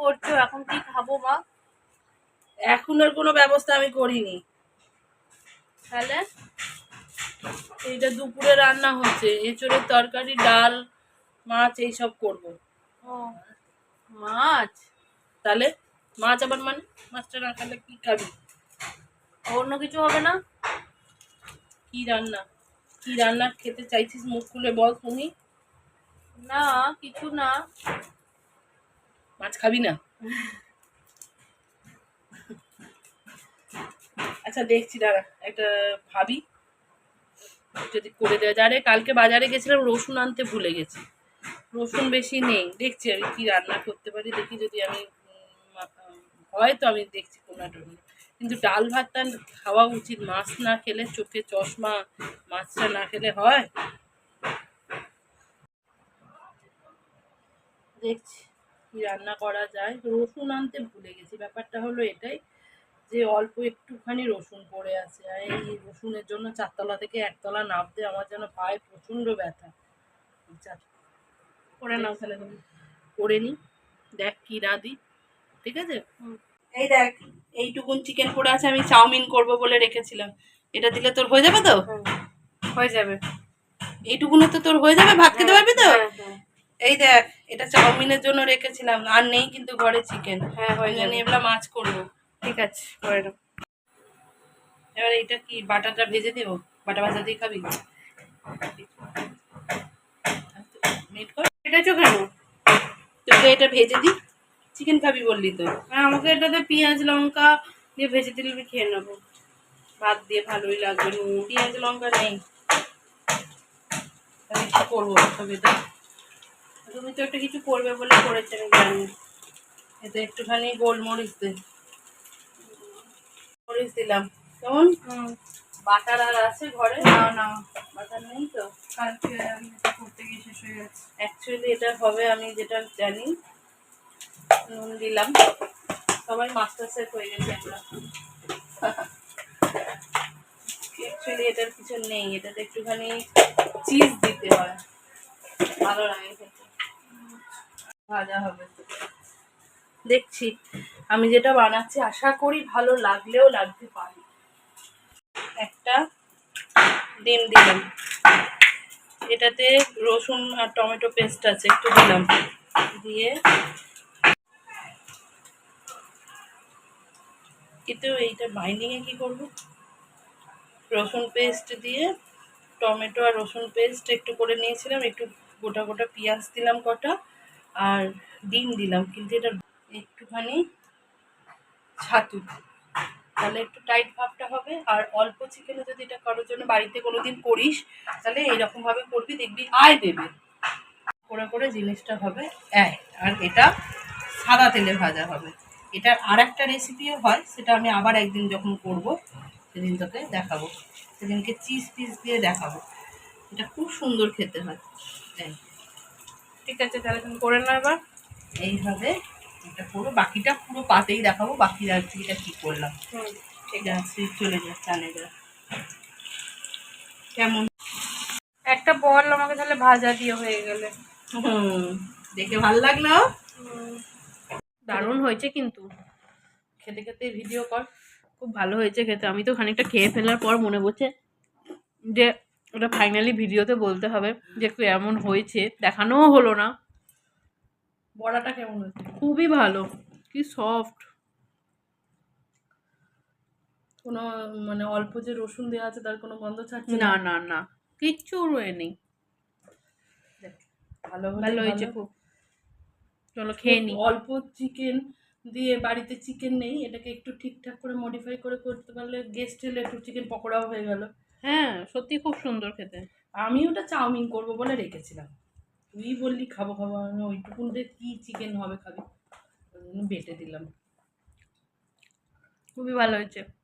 করছ? এখন কি খাব মা? এখন আর কোনো ব্যবস্থা আমি করিনি। তাহলে? এইটা দুপুরে রান্না হচ্ছে। এঁচড়ের তরকারি ডাল মাছ এইসব করব। ও মাছ? তাহলে মাছ আবার মানে? মাছটা না খেলে কি খাবি? অন্য কিছু হবে না? কি রান্না? কি রান্না খেতে চাইছিস মুখ খুলে বল শুনি না কিছু না। মাছ খাবি না? আচ্ছা দেখছি, দাঁড়া, একটা ভাবি যদি করে দেওয়া যায় আরে, কালকে বাজারে গেছিলাম, রসুন আনতে ভুলে গেছি। রসুন বেশি নেই। দেখছি আমি কি রান্না করতে পারি, দেখি যদি আমি হয় তো আমি দেখছি কোনো। কিন্তু ডাল ভাতটা খাওয়া উচিত। মাছ না খেলে চোখে চশমা, মাছটা না খেলে হয়? দেখছি। কি রান্না করা যায়? রসুন আনতে ভুলে গেছি। ব্যাপারটা হলো এটাই যে অল্প একটুখানি রসুন পড়ে আছে। আর এই রসুনের জন্য চারতলা থেকে একতলা নামতে আমার যেন পায়ে প্রচণ্ড ব্যথা। করে নাও তাহলে তুমি। করে নি। দেখ কি দিই ঠিক আছে? এই দেখ এইটুকুন চিকেন পড়ে আছে আমি চাউমিন করব বলে রেখেছিলাম। এটা দিলে তোর হয়ে যাবে তো? হয়ে যাবে। এইটুকুনে তো তোর হয়ে যাবে? ভাত খেতে পারবি তো? হ্যাঁ, হ্যাঁ। এই দেখ এটা চাউমিনের জন্য রেখেছিলাম। আর নেই কিন্তু ঘরে চিকেন হ্যাঁ হয়ে যাবে। এবার মাছ করব। ঠিক আছে। করে নাও। এবার এটা কি বাটাটা ভেজে দেবো বাটা ভাজা দিয়ে খাবি? কর। এটাছো কেন? তোকে এটা ভেজে দিই। চিকেন খাবি বললি তো। হ্যাঁ আমাকে এটাতে পেঁয়াজ লঙ্কা দিয়ে ভেজে দিলে আমি খেয়ে নেব। ভাত দিয়ে ভালোই লাগবে নুন। পেঁয়াজ লঙ্কা নেই। আমি কি করব? তবে এটা তুমি তো একটা কিছু করবে বলে করেছে আমি জানি। এতে একটুখানি গোলমরিচ দে। মরিচ দিলাম। কেমন? বাটার আর আছে ঘরে? না নাও বাটার নেই তো? কালকে আমি করতে গিয়ে শেষ হয়ে গেছে। অ্যাকচুয়ালি এটা হবে আমি যেটা জানি নুন দিলাম। সবাই মাস্টার শেফ হয়ে গেছে আমরা। অ্যাকচুয়ালি এটার কিছু নেই। এটাতে একটুখানি চিজ দিতে হয়। ভালো লাগে ভাজা হবে দেখছি। আমি যেটা বানাচ্ছি, আশা করি ভালো লাগলেও লাগতে পারে। একটা ডিম দিলাম। এটাতে রসুন আর টমেটো পেস্ট আছে, একটু দিলাম। দিয়ে কিন্তু এইটা বাইন্ডিংয়ে কি করব? রসুন পেস্ট দিয়ে টমেটো আর রসুন পেস্ট একটু করে নিয়েছিলাম, একটু গোটা গোটা পেঁয়াজ দিলাম কটা। আর ডিম দিলাম, কিন্তু এটা একটুখানি ছাতু। তাহলে একটু টাইট ভাবটা হবে, আর অল্প চিকেনে যদি এটা কারোর জন্য বাড়িতে কোনোদিন করিস, তাহলে এইরকমভাবে করবি, দেখবি আয় দেবে। করে করে জিনিসটা হবে এক, আর এটা সাদা তেলে ভাজা হবে। এটার আর একটা রেসিপিও হয়, সেটা আমি আবার একদিন যখন করব, সেদিন তোকে দেখাবো। সেদিনকে চিজ পিস দিয়ে দেখাবো। এটা খুব সুন্দর খেতে হয়। ঠিক আছে তাহলে তুমি করে নাও এবার। এইভাবে এটা পুরো বাকিটা পুরো পাতেই দেখাবো বাকি রাত্রিটা কী করলাম। ঠিক আছে। চলে যা চানে যা কেমন? একটা বল আমাকে তাহলে ভাজা দিয়ে হয়ে গেলে। হুম, দেখে ভালো লাগল? দারুণ হয়েছে কিন্তু। খেতে খেতে ভিডিও কর খুব ভালো হয়েছে খেতে। আমি তো খানিকটা খেয়ে ফেলার পর মনে পড়ছে যে ওটা ফাইনালি ভিডিওতে বলতে হবে যে কেমন হয়েছে দেখানোও হলো না। বড়াটা কেমন হয়েছে? খুবই ভালো কি সফট কোনো মানে অল্প যে রসুন দেওয়া আছে তার কোনো গন্ধ ছাড়ছে না? না না কিচ্ছু রয়ে নেই। ভালো ভালো হয়েছে খুব। চলো খেয়ে নি। অল্প চিকেন দিয়ে বাড়িতে চিকেন নেই এটাকে একটু ঠিকঠাক করে মডিফাই করে করতে পারলে গেস্ট এলে একটু চিকেন পকোড়াও হয়ে গেল। হ্যাঁ সত্যি খুব সুন্দর খেতে। আমি ওটা চাউমিন করব বলে রেখেছিলাম। তুই বললি খাব খাব আমি ওইটুকুন দিয়ে কী চিকেন হবে খাবি? ওই জন্য বেটে দিলাম। খুবই ভালো হয়েছে।